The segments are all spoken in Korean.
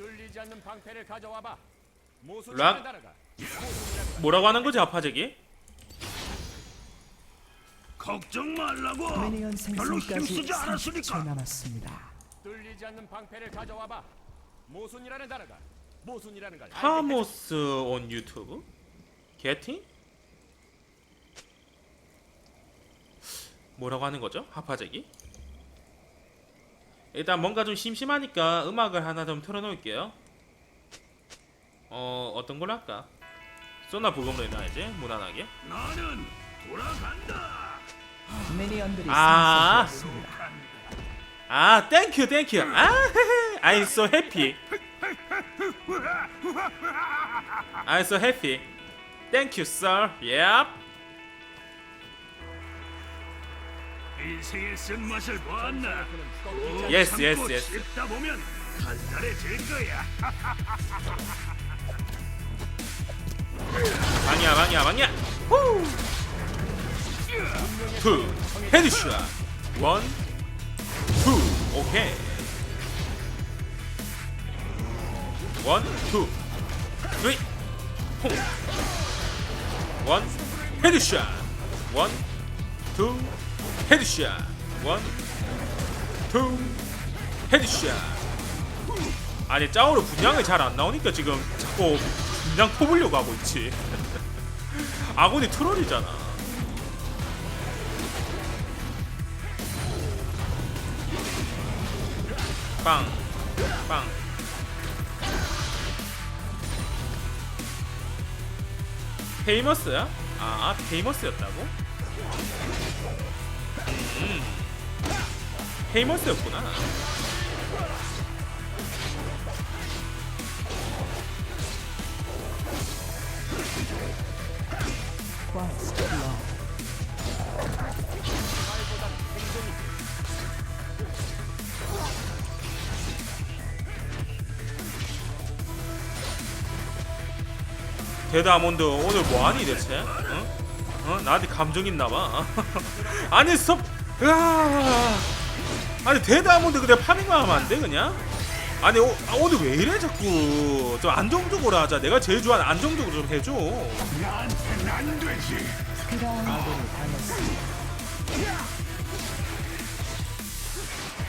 뚫리지 않는 방패를 가져와 봐. 모순 락? 달아가. 뭐라고 하는 거지 아파잭이? 걱정 말라고. 미니언 별로 생성까지 힘쓰지 30초 않았으니까. 남았습니다. 뚫리지 않는 방패를 가져와 봐. 모순이라는 단어가 모순이라는 걸 파모스 온 유튜브? 게팅? 뭐라고 하는 거죠? 하파잭이? 일단 뭔가 좀 심심하니까 음악을 하나 좀 틀어놓을게요. 어 어떤 걸로 할까? 소나 부금으로 해놔야지 무난하게. 나는 돌아간다. 미니언들이 아. 아 땡큐 땡큐 아 I'm so happy I'm so happy Thank you sir Yep 인생의 쓴맛을 보았나? Yes 참고 yes yes 씹다 보면 간단해질 거야. 방이야 방이야 방이야 후! 투 헤드샷 원투 오케이 원투 쓰리 퐁원 헤드샷 원투 헤드샷 원 투 헤드샷 아니 짜오로 분량이 잘 안 나오니까 지금 자꾸 분량 뽑으려고 하고 있지 아군이 트롤이잖아 빵, 빵. 페이머스야? 아, 페이머스였다고? Blood. 데드아몬드 오늘 뭐하니 대체? 어? 어? 나한테 감정 있나봐. 아니 섭, 으아. 아니 데드아몬드 그냥 파밍만 하면 안 돼 그냥? 아니 오, 아, 오늘 왜 이래 자꾸 좀 안정적으로 하자. 내가 제일 좋아하는 안정적으로 좀 해줘.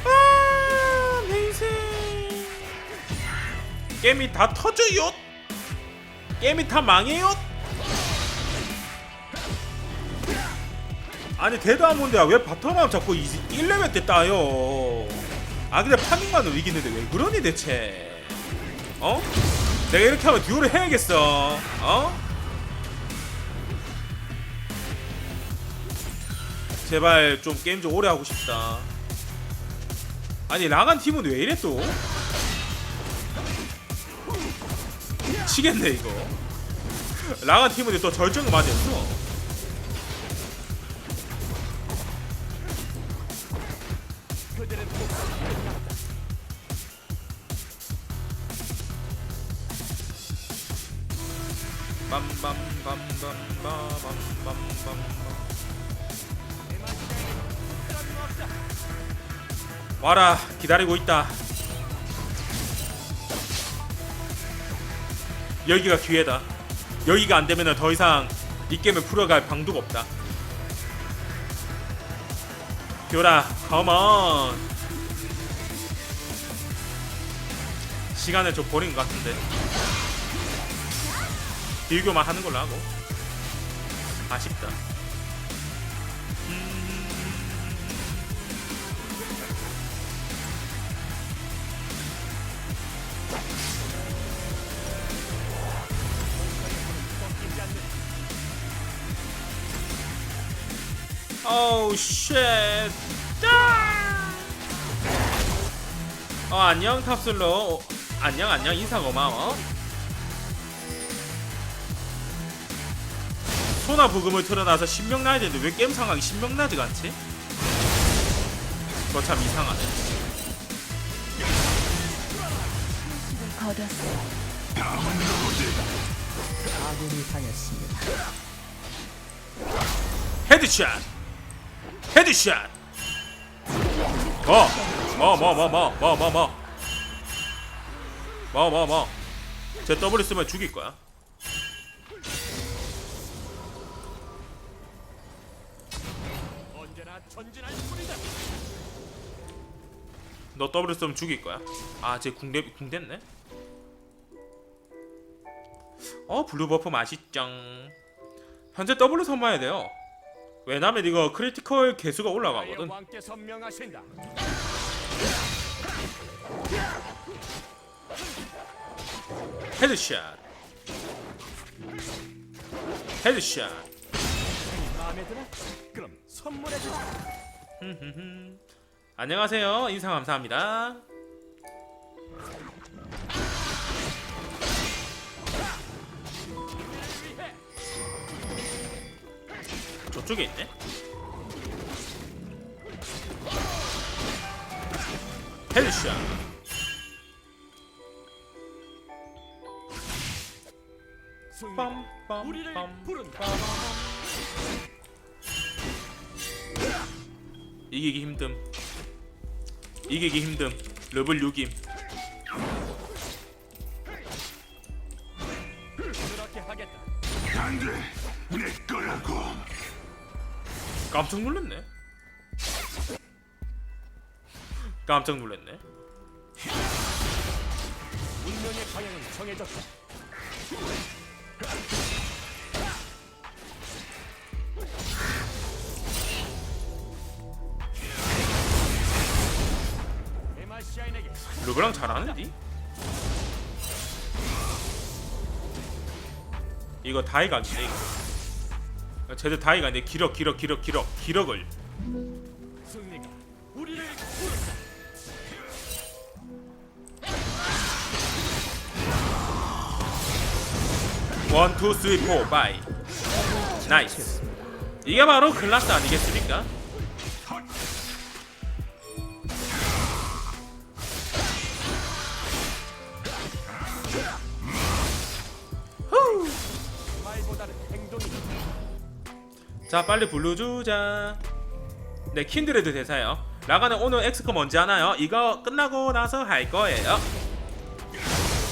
아, 내 인생. 게임이 다 터져요. 게임이 다 망해요. 아니 데드아몬드야 왜 바텀함 자꾸 1레벨 때 따요? 아 근데 파밍만으로 이기는데 왜 그러니 대체? 어? 내가 이렇게 하면 듀오를 해야겠어. 어? 제발 좀 게임 좀 오래 하고 싶다. 아니 라간 팀은 왜 이래 또? 치겠네 이거. 라간 팀은 또 절정을 맞았어 와라 기다리고 있다. 여기가 기회다. 여기가 안되면 더 이상 이 게임을 풀어갈 방도가 없다. 교라 컴온 시간을 좀 버린 것 같은데. 비교만 하는 걸로 하고. 아쉽다. 오우 쉣 어 안녕 탑슬로 어, 안녕 안녕 인사 고마워 소나 부금을 틀어놔서 신명 나야 되는데 왜 게임 상황이 신명 나지가 않지? 그거 참 이상하네 거뒀어요. 아군이 당했습니다. 헤드샷 헤드샷 뭐뭐뭐뭐뭐뭐뭐 뭐. 먹어 먹어 먹어 제 W 쓰면 죽일 거야. 너 W 쓰면 죽일 거야? 아쟤 궁대 궁됐네? 어 블루 버프 맛있죠. 현재 W 선마해야 돼요 왜냐면 이거 크리티컬 개수가 올라가거든 왕께. 헤드샷 헤드샷 마음에 드나? 그럼 선물해 주자. 안녕하세요 인사 감사합니다 저쪽에 있네? 빰빰 우리를 부른다. 이기기 힘듦. 이기기 힘듦. 레벨 6임 깜짝 놀랐네 깜짝 놀랐네 운명의 방향은 정해졌다. 에마시아인에게 르브랑 잘하는디? 이거 다이각인데 이거 쟤들 다이각인데 기럭 기럭 기럭 기럭 기럭을 승리가 우리를 부른다. 원, 투, 쓰리, 포, 파이 나이스 이게 바로 클라스 아니겠습니까? 자 빨리 불러주자. 네 킨드레드 대사요. 라가는 오늘 엑스컴 언제 하나요? 이거 끝나고 나서 할 거예요.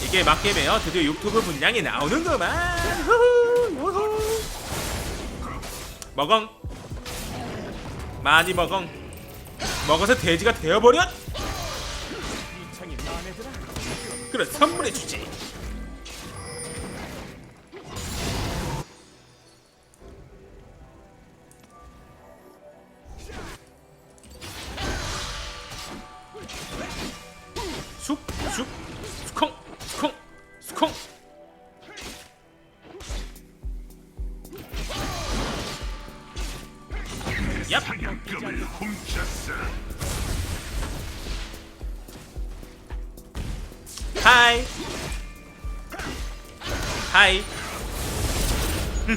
이게 막게매요. 드디어 유튜브 분량이 나오는구만. 후후. 먹엉. 많이 먹엉. 먹어서 돼지가 드나? 그래 선물해주지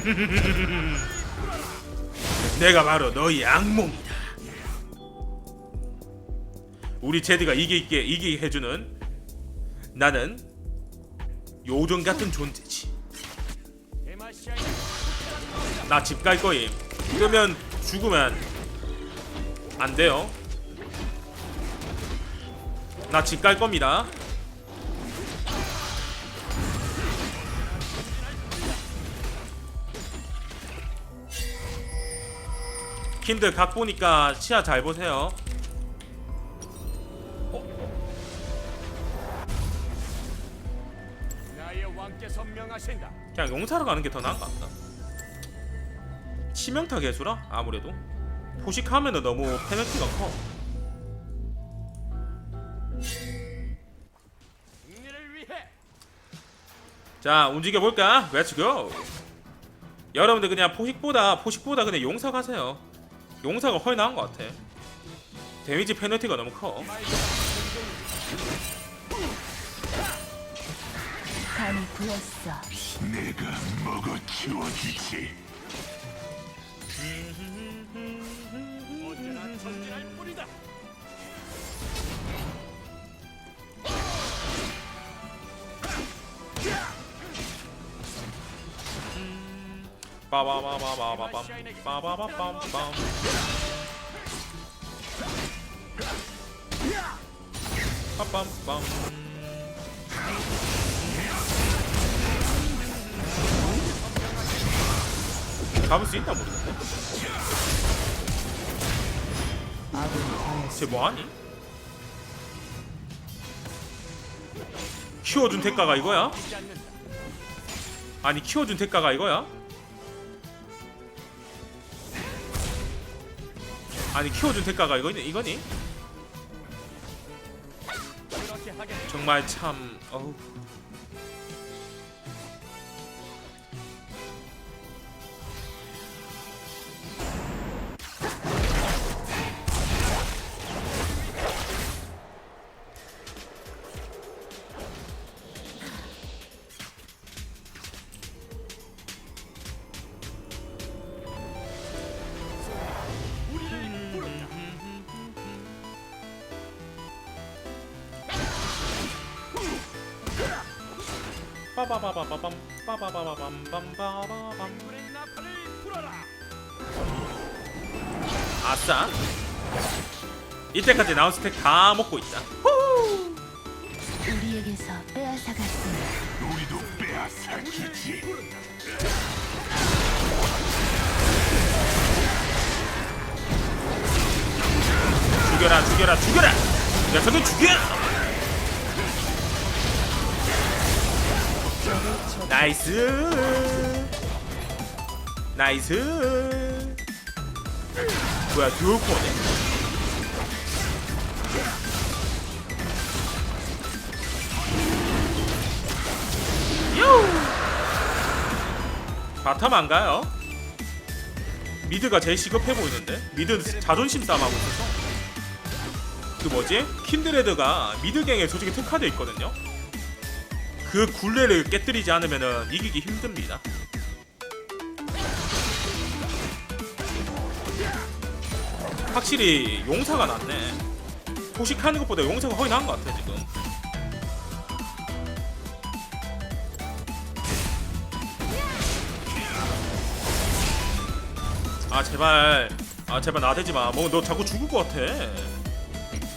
내가 바로 너의 악몽이다. 우리 제드가 이기게 이기게 해주는 나는 요정 같은 존재지. 나 집 갈 거임. 이러면 죽으면 안 돼요. 나 집 갈 겁니다 킨들 각 보니까 시야 잘 보세요 나의 왕께 선명하신다. 그냥 용사로 가는 게 더 나은 것 같다. 치명타 개수라 아무래도 포식하면은 너무 페널티가 커. 승리를 위해 자 움직여 볼까? Let's go. 여러분들 그냥 포식보다 포식보다 그냥 용사 가세요. 용사가 훨 나은 것 같아. 데미지 페널티가 너무 커. 간이 부었어. 내가 먹어 치워주지 빠바바바바밤 빠바바밤밤 빠밤밤 잡을 수 있나 모르겠네 쟤 뭐하니? 키워준 대가가 이거야? 아니 키워준 대가가 이거야? 아니 키워준 대가가 이거니? 이거니? 정말 참 어우 빠바바바밤 밤바바밤 불의 나팔을 불어라. 아싸 이때까지 나온 스택 다 먹고 있다 우리에게서 빼앗아갔습니다. 우리도 빼앗아 주지. 죽여라 죽여라 죽여라 녀석을 죽여 나이스. 나이스. 뭐야 듀얼 코어네. 요! 바텀 안 가요? 미드가 제일 시급해 보이는데? 미드 자존심 싸움하고 있어서. 그 뭐지? 킨드레드가 미드갱에 조직이 특화되어 있거든요. 그 굴레를 깨뜨리지 않으면 이기기 힘듭니다. 확실히 용사가 낫네. 포식하는 것보다 용사가 훨씬 나은 것 같아 지금. 아 제발 아 제발 나대지 마. 뭐너 자꾸 죽을 것 같아.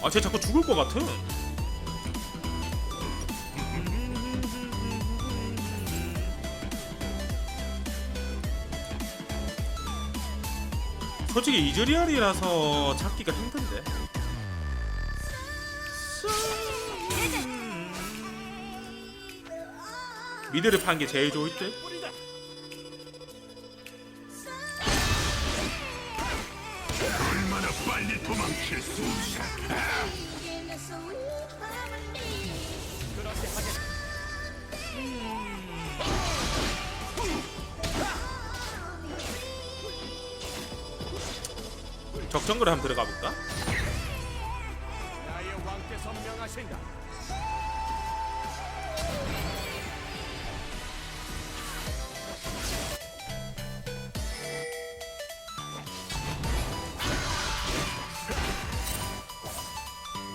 아, 쟤 자꾸 죽을 것 같아. 솔직히 이즈리얼이라서 잡기가 힘든데. 미드를 판 게 제일 좋을 듯. 적정글 한번 들어가 볼까? 나의 왕께서 명하신다.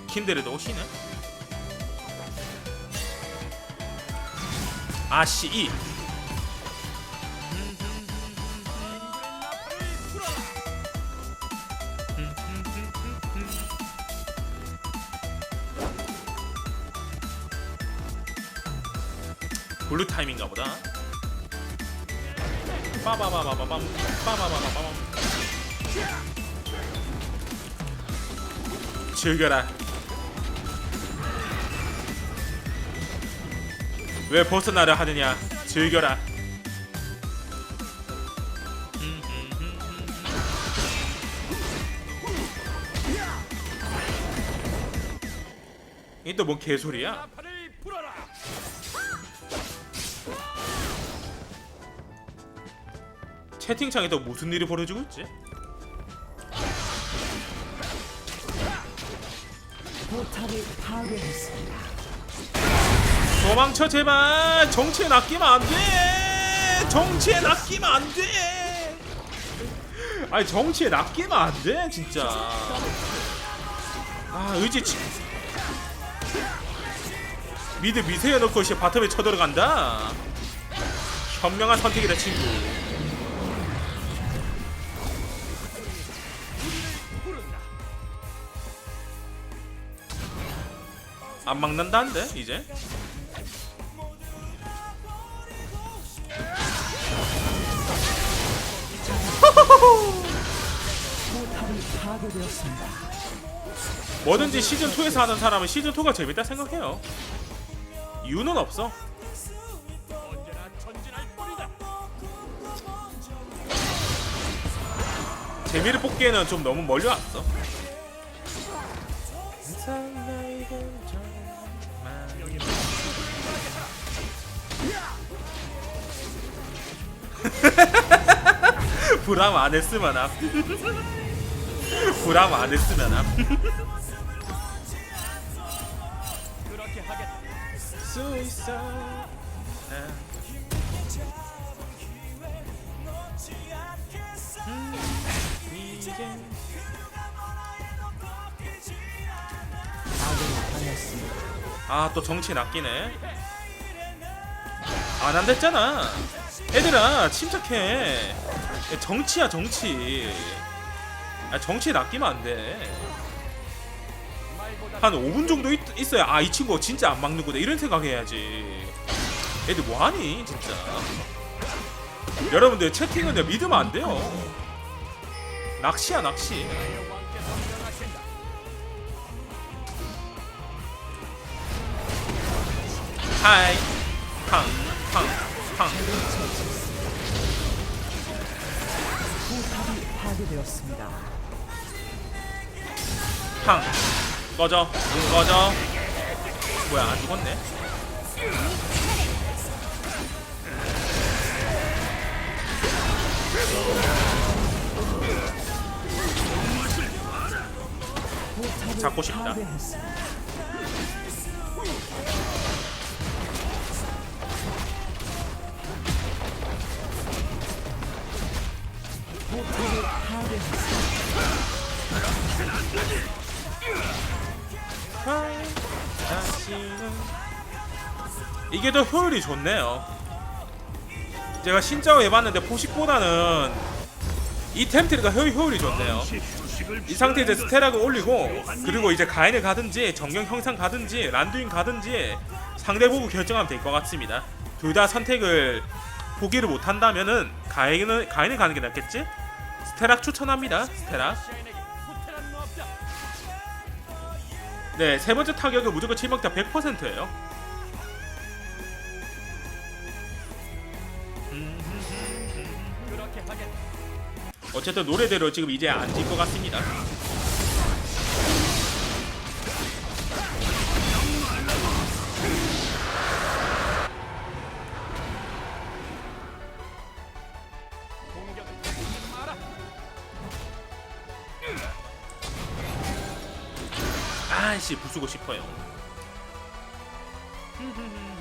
킨데레도 오시네. 아씨 이. 블루 타임인가 보다. 빠바바바바밤 빠바바바밤. 즐겨라. 왜 벗어나려 하느냐? 즐겨라. 이또뭔 개소리야? 채팅창에 또 무슨 일이 벌어지고 있지? 포탑을 파괴했습니다. 도망쳐 제발! 정치에 낚이면 안돼! 정치에 낚이면 안돼! 아니 정치에 낚이면 안돼 진짜. 아 의지 치... 미드 미세에 넣고 이제 바텀에 쳐들어간다? 현명한 선택이다 친구 안 막는다는데 이제. 뭐든지 시즌 2에서 하는 사람은 시즌 2가 재밌다 생각해요. 이유는 없어. 재미를 뽑기에는 좀 너무 멀리 왔어. 불암 안 했으면 앞. 불암 안 했으면 앞. 그렇게 하겠다. 아또 정치 낚이네. 안 한댔잖아. 애들아 침착해. 정치야 정치. 아, 정치 낚이면 안 돼. 말보다 한 5분 정도 있, 있어야 아 이 친구 진짜 안 막는구나 이런 생각해야지. 애들 뭐하니 진짜. 여러분들 채팅은 내가 믿으면 안 돼요. 낚시야 낚시. 하이 팡팡팡 포탑이 파괴되었습니다. 팡 꺼져 꺼져 뭐야 안 죽었네 잡고 싶다. 파괴했습니다. 이게 더 효율이 좋네요 제가 신짜오 해봤는데 포식보다는 이 템트리가 효, 효율이 좋네요 이 상태에서 스테락을 올리고 그리고 이제 가인을 가든지 정령 형상 가든지 란두인 가든지 상대 보고 결정하면 될 것 같습니다 둘 다 선택을 포기를 못한다면은 가인을 가인을 가는 게 낫겠지? 스테락 추천합니다 스테락 시인에게 후퇴란 없다. 네, 세 번째 타격은 무조건 치명타 100%예요. 어쨌든 노래대로 지금 이제 앉을 것 같습니다. 아씨 부수고 싶어요.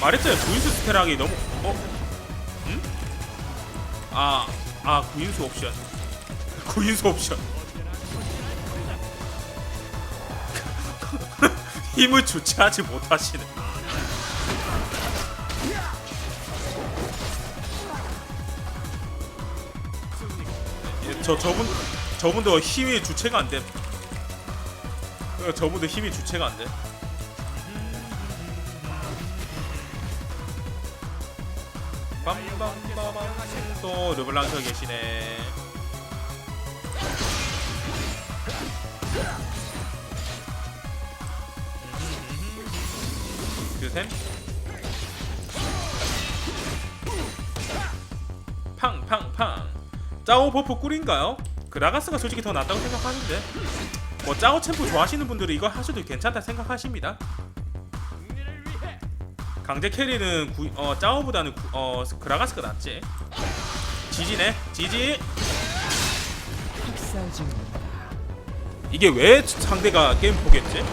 말했잖아요. 구인수 스테락이 너무 어? 응? 아, 아 구인수 옵션. 구인수 옵션. 힘을 주체하지 못하시는. 예, 저 저분 저분도 힘이 주체가 안 돼. 어, 저분도 힘이 주체가 안 돼. 빰빰빠밤 또 르블랑서 계시네. 그셈 팡팡팡. 짜오 버프 꿀인가요? 그라가스가 솔직히 더 낫다고 생각하는데. 뭐 짜오 챔프 좋아하시는 분들은 이거 하셔도 괜찮다 생각하십니다 강제 캐리는 구, 어, 짜오보다는 구, 어, 그라가스가 낫지. 지지네 지지. 이게 왜 상대가 게임 보겠지?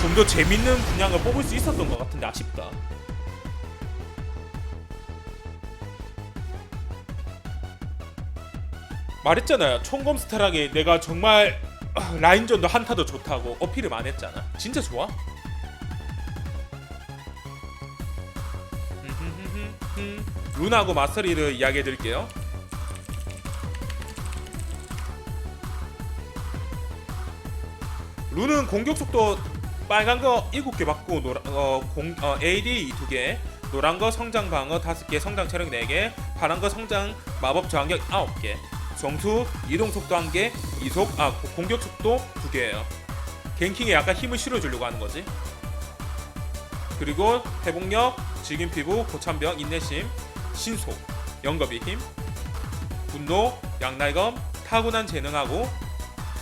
좀 더 재밌는 분량을 뽑을 수 있었던 것 같은데 아쉽다. 말했잖아요. 총검 스타락에 내가 정말 아, 라인전도 한타도 좋다고 어필을 많이 했잖아. 진짜 좋아 룬하고 마스터리를 이야기해 드릴게요. 룬은 공격 속도 빨간 거 7개 받고 노라, 어, 공, 어, AD 2개 노란 거 성장 방어 5개 성장 체력 4개 파란 거 성장 마법 저항력 9개 정수 이동 속도 1개 이속 아 고- 공격 속도 2개예요. 갱킹에 약간 힘을 실어 주려고 하는 거지. 그리고 회복력 질긴 피부 고참병 인내심 신속 영겁의 힘 분노 양날검 타고난 재능하고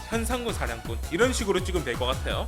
현상군 사냥꾼 이런 식으로 찍으면 될 것 같아요